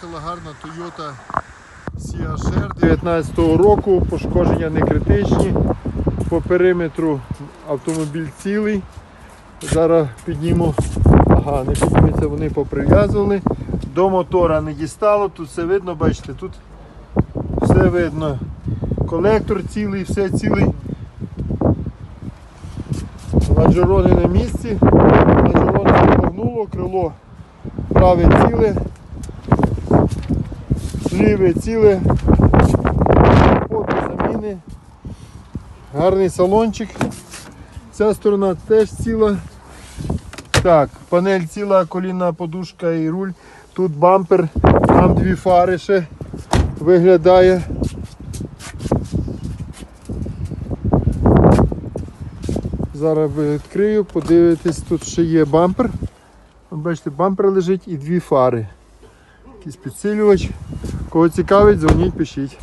Приїхала гарна Toyota CHR 19 року, пошкодження не критичні. По периметру автомобіль цілий. Зараз підніму. Ага, не підніметься, вони поприв'язували. До мотора не дістало, тут все видно, бачите, тут все видно. Колектор цілий, все цілий. Ладжерони на місці. Ладжерони погнуло, крило праве ціле, ліве ціле, Капот заміни. Гарний салончик. Ця сторона теж ціла. Так, панель ціла, колінна подушка і руль. Тут бампер, там дві фари ще виглядає. Зараз відкрию, подивитись, тут ще є бампер. Бачите, бампер лежить і дві фари. Якийсь підсилювач. Кого цікавить, дзвоніть, пишіть.